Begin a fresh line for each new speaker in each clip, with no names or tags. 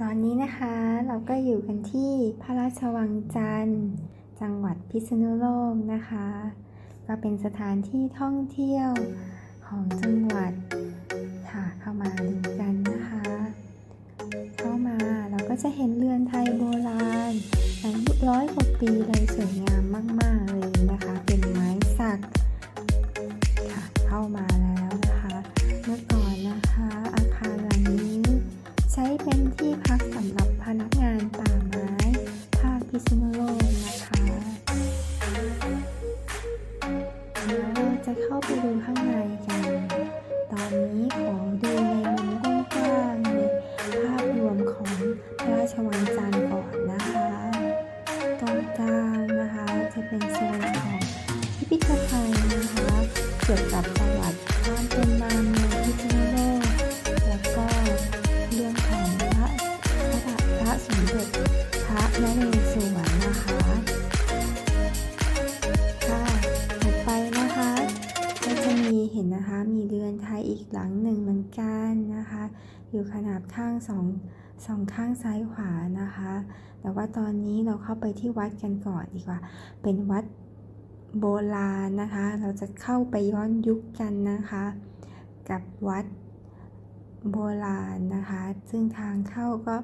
ตอนนี้นะคะเราก็อยู่กันที่พระราชวังจันทร์ จังหวัดพิษณุโลกนะคะ ก็เป็นสถานที่ท่องเที่ยวของจังหวัดค่ะเข้ามาดูกันนะคะ เข้ามาเราก็จะเห็นเรือนไทยโบราณอายุร้อยกว่าปีเลยสวยงามมาก เข้าไปดูข้างในกัน ตอนนี้ขอดูในมุมกว้างๆในภาพรวมของพระราชวังจันทร์ก่อนนะคะ ตรงกลางนะคะจะเป็นโซนของพิพิธภัณฑ์นะคะเกี่ยวกับ สองสองข้างซ้ายขวานะคะ แต่ว่าตอนนี้เราเข้าไปที่วัดกันก่อนดีกว่า เป็นวัดโบราณนะคะ เราจะเข้าไปย้อนยุคกันนะคะ กับวัดโบราณนะคะ ซึ่งทางเข้าก็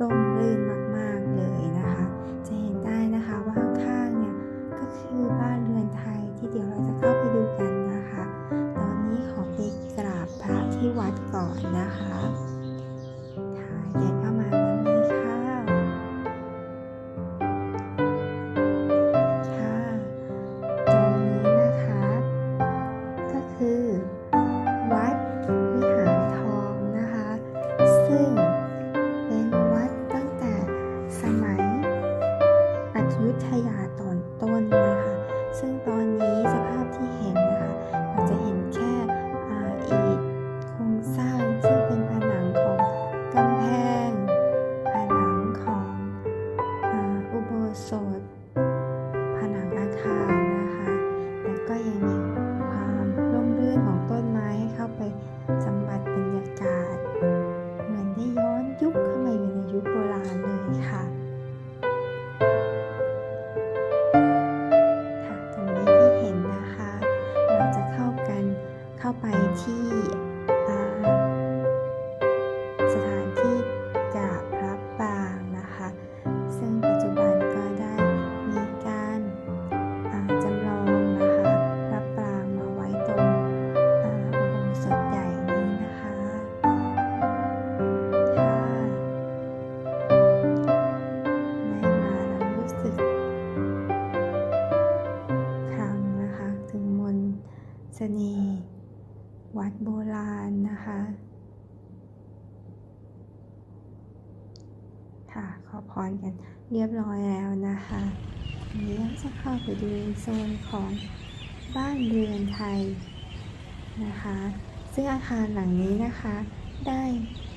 ร่มรื่นมาก ๆ เลย รา เสน่ห์วัดโบราณนะคะ ค่ะขอพรกันเรียบร้อยแล้วนะคะทีนี้เราจะเข้าไปดูในโซนของบ้านเรือนไทยนะคะ ซึ่งอาคารหลังนี้นะคะ ได้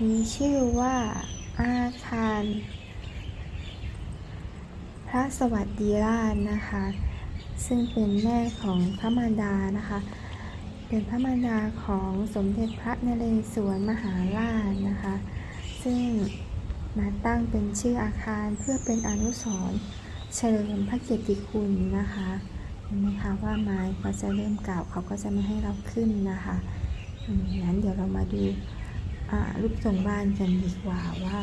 มีชื่อว่าอาคารพระสวัสดีราชนะคะ ซึ่งเป็นแม่ของพระมารดานะคะ เป็นพระมารดาของสมเด็จพระนเรศวรมหาราชนะคะ ซึ่งมาตั้งเป็นชื่ออาคารเพื่อเป็นอนุสรณ์เฉลิมพระเกียรติคุณนะคะเห็นไหมคะว่าไม้เขาจะเริ่มเก่าเขาก็จะไม่ให้เราขึ้นนะคะงั้นเดี๋ยวเรามาดูรูปทรงบ้านกันดีกว่าว่า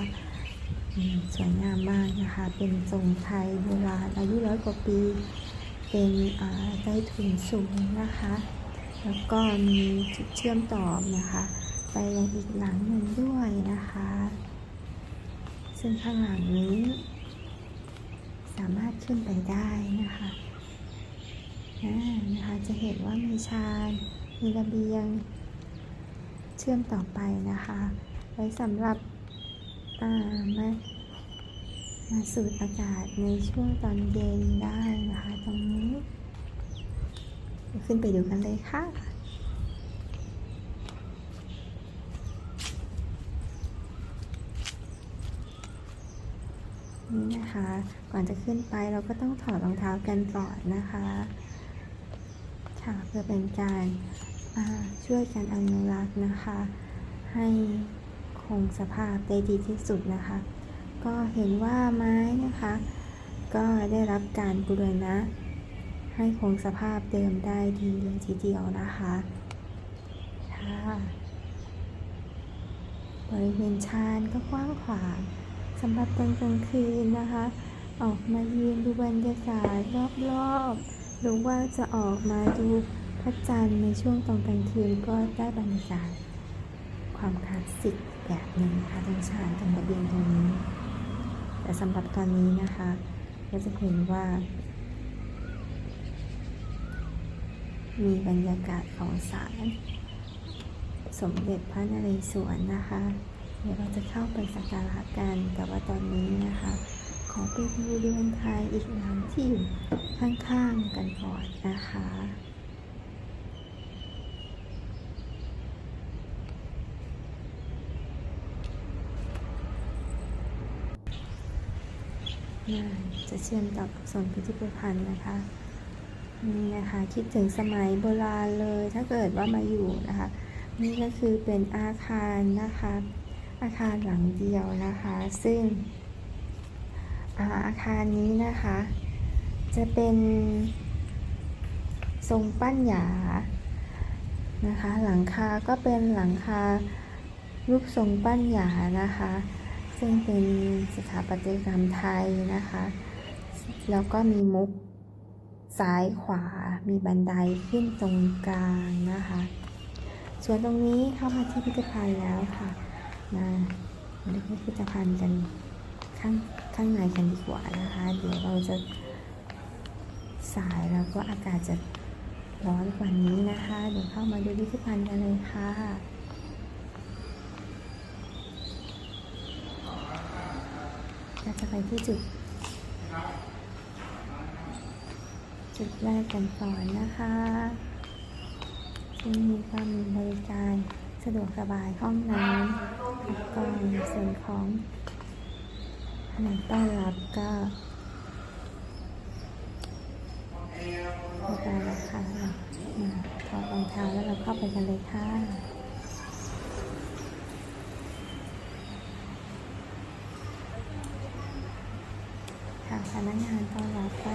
สวยงามมากนะคะ เป็นทรงไทยโบราณอายุร้อยกว่าปี เป็นใต้ถุนสูงนะคะ แล้วก็มีจุดเชื่อมต่อนะคะ ไปยังอีกหลังหนึ่งด้วยนะคะ ซึ่งข้างหลังนี้ สามารถขึ้นไปได้นะคะอ่นะคะจะเห็นว่ามีชานมีระเบียง เชื่อมต่อไปนะคะ ไว้สำหรับมามาสูดอากาศในช่วงตอนเย็นได้นะคะตรงนี้ ขึ้นไปดูกันเลยค่ะนี่นะคะ ก่อนจะขึ้นไปเราก็ต้องถอดรองเท้ากันก่อนนะคะ ค่ะเพื่อเป็นการช่วยกันอนุรักษ์นะคะ ให้คงสภาพได้ดีที่สุดนะคะ ก็เห็นว่าไม้นะคะ ก็ได้รับการบูรณะ ให้คงสภาพเดิมได้ดีเลยทีเดียวนะคะค่ะบริเวณชานก็กว้างขวางสำหรับตอนกลางคืนนะคะ ออกมายืนดูบรรยากาศรอบๆ หรือว่าจะออกมาดูพระจันทร์ในช่วงตอนกลางคืนก็ได้บรรยากาศความคลาสสิกแบบหนึ่งนะคะตรงชานตรงระเบียงตรงนี้ แต่สำหรับตอนนี้นะคะ ก็จะเห็นว่า มีบรรยากาศของศาลสมเด็จพระนเรศวรนะคะ เดี๋ยวเราจะเข้าไปสักการะกันแต่ว่าตอนนี้นะคะ ขอไปดูเรือนไทยอีกหลังที่อยู่ข้างๆกันก่อนนะคะจะเชื่อมต่อกับโซนพิพิธภัณฑ์นะคะ นี่นะคะคิดถึงสมัยโบราณเลยถ้าเกิดว่ามาอยู่นะคะ นี่ก็คือเป็นอาคารนะคะ อาคารหลังเดียวนะคะ ซึ่งอาอาคารนี้นะคะ จะเป็นทรงปั้นหยานะคะ หลังคาก็เป็นหลังคารูปทรงปั้นหยานะคะ ซึ่งเป็นสถาปัตยกรรมไทยนะคะ แล้วก็มีมุก ซ้ายขวามีบันไดขึ้นตรงกลางนะคะ ส่วนตรงนี้เข้ามาที่พิพิธภัณฑ์แล้วค่ะ มาดูพิพิธภัณฑ์กันข้างข้างในกันดีกว่านะคะ เดี๋ยวเราจะสายแล้วก็อากาศจะร้อนกว่านี้นะคะ เดี๋ยวเข้ามาดูพิพิธภัณฑ์กันเลยค่ะเราจะไปที่จุด จุดแรกกันก่อนนะคะที่นี่ก็มีบริการสะดวกสบายห้องน้ำแล้วก็ในส่วนของอาหารต้อนรับก็บริการราคาถอดรองเท้าแล้วเราเข้าไปกันเลยค่ะค่ะพนักงานต้อนรับก็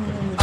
mm